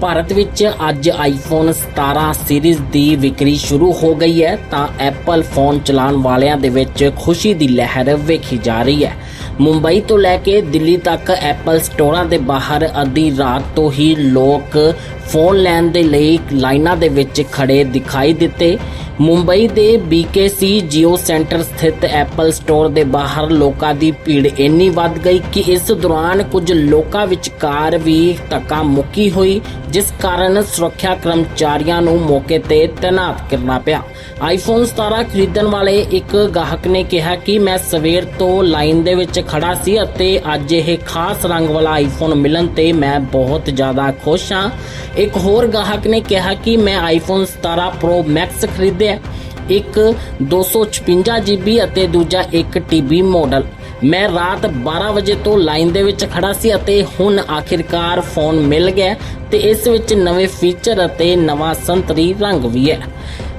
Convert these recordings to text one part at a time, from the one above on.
ਭਾਰਤ ਵਿੱਚ ਅੱਜ iPhone 17 series ਦੀ ਵਿਕਰੀ ਸ਼ੁਰੂ ਹੋ ਗਈ ਹੈ, ਤਾਂ ਐਪਲ ਫੋਨ ਚਲਾਉਣ ਵਾਲਿਆਂ ਦੇ ਵਿੱਚ ਖੁਸ਼ੀ ਦੀ ਲਹਿਰ ਵੇਖੀ ਜਾ ਰਹੀ ਹੈ। ਮੁੰਬਈ ਤੋਂ ਲੈ ਕੇ ਦਿੱਲੀ ਤੱਕ ਐਪਲ ਸਟੋਰਾਂ ਦੇ ਬਾਹਰ ਅੱਧੀ ਰਾਤ ਤੋਂ ਹੀ ਲੋਕ ਫੋਨ ਲੈਣ ਦੇ ਲਈ ਲਾਈਨਾਂ ਦੇ ਵਿੱਚ ਖੜੇ ਦਿਖਾਈ ਦਿੱਤੇ। ਮੁੰਬਈ ਦੇ BKC ਜੀਓ ਸੈਂਟਰ ਸਥਿਤ ਐਪਲ ਸਟੋਰ ਦੇ ਬਾਹਰ ਲੋਕਾਂ ਦੀ ਭੀੜ ਇੰਨੀ ਵੱਧ ਗਈ ਕਿ ਇਸ ਦੌਰਾਨ ਕੁਝ ਲੋਕਾਂ ਵਿਚਕਾਰ ਵੀ ਧੱਕਾ ਮੁੱਕੀ ਹੋਈ, ਜਿਸ ਕਾਰਨ ਸੁਰੱਖਿਆ ਕਰਮਚਾਰੀਆਂ ਨੂੰ ਮੌਕੇ ਤੇ ਤੈਨਾਤ ਕਰਨਾ ਪਿਆ। ਆਈਫੋਨ 17 ਖਰੀਦਣ ਵਾਲੇ ਇੱਕ ਗਾਹਕ ਨੇ ਕਿਹਾ ਕਿ ਮੈਂ ਸਵੇਰ ਤੋਂ ਲਾਈਨ ਦੇ ਵਿੱਚ ਖੜਾ ਸੀ ਅਤੇ ਅੱਜ ਇਹ ਖਾਸ ਰੰਗ ਵਾਲਾ ਆਈਫੋਨ ਮਿਲਣ ਤੇ ਮੈਂ ਬਹੁਤ ਜ਼ਿਆਦਾ ਖੁਸ਼ ਹਾਂ। ਇੱਕ ਹੋਰ ਗਾਹਕ ਨੇ ਕਿਹਾ ਕਿ ਮੈਂ ਆਈਫੋਨ 17 Pro Max ਖਰੀਦਿਆ, ਇੱਕ 256 GB ਅਤੇ ਦੂਜਾ 1 TB ਮਾਡਲ ਮੈਂ ਰਾਤ 12 ਵਜੇ ਤੋਂ ਲਾਈਨ ਦੇ ਵਿੱਚ ਖੜਾ ਸੀ ਅਤੇ ਹੁਣ ਆਖਿਰਕਾਰ ਫੋਨ ਮਿਲ ਗਿਆ ਤੇ ਇਸ ਵਿੱਚ ਨਵੇਂ ਫੀਚਰ ਅਤੇ ਨਵਾਂ ਸੰਤਰੀ ਰੰਗ ਵੀ ਹੈ।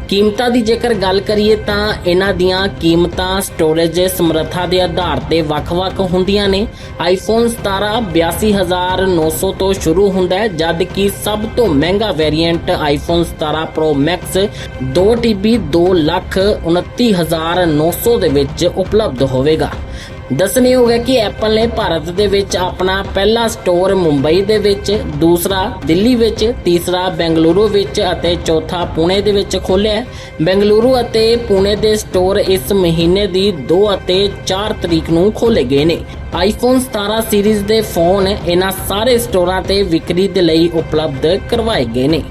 ਕੀਮਤਾਂ ਦੀ ਜੇਕਰ ਗੱਲ ਕਰੀਏ ਤਾਂ ਇਹਨਾਂ ਦੀਆਂ ਕੀਮਤਾਂ ਸਟੋਰੇਜ ਸਮਰੱਥਾ ਦੇ ਆਧਾਰ ਤੇ ਵੱਖ-ਵੱਖ ਹੁੰਦੀਆਂ ਨੇ। ਆਈਫੋਨ 17 82900 ਤੋਂ ਸ਼ੁਰੂ ਹੁੰਦਾ ਹੈ, ਜਦ ਕਿ ਸਭ ਤੋਂ ਮਹਿੰਗਾ variant iPhone 17 Pro Max 2TB 229900 ਦੇ ਵਿੱਚ ਉਪਲਬਧ ਹੋਵੇਗਾ। ਦੱਸਣਯੋਗ ਹੈ ਕਿ ਐਪਲ ਨੇ ਭਾਰਤ ਦੇ ਵਿੱਚ ਆਪਣਾ ਪਹਿਲਾ ਸਟੋਰ ਮੁੰਬਈ ਦੇ ਵਿੱਚ, ਦੂਸਰਾ ਦਿੱਲੀ ਵਿੱਚ, ਤੀਸਰਾ ਬੈਂਗਲੁਰੂ ਵਿੱਚ ਅਤੇ ਚੌਥਾ ਪੁਣੇ ਦੇ ਵਿੱਚ ਖੋਲ੍ਹਿਆ ਹੈ। ਬੈਂਗਲੁਰੂ ਅਤੇ ਪੁਣੇ ਦੇ ਸਟੋਰ ਇਸ ਮਹੀਨੇ ਦੀ 2 ਅਤੇ 4 ਤਰੀਕ ਨੂੰ ਖੋਲੇ ਗਏ ਨੇ। ਆਈਫੋਨ 17 ਸੀਰੀਜ਼ ਦੇ ਫੋਨ ਇਹਨਾਂ ਸਾਰੇ ਸਟੋਰਾਂ ਤੇ ਵਿਕਰੀ ਦੇ ਲਈ ਉਪਲਬਧ ਕਰਵਾਏ ਗਏ ਨੇ।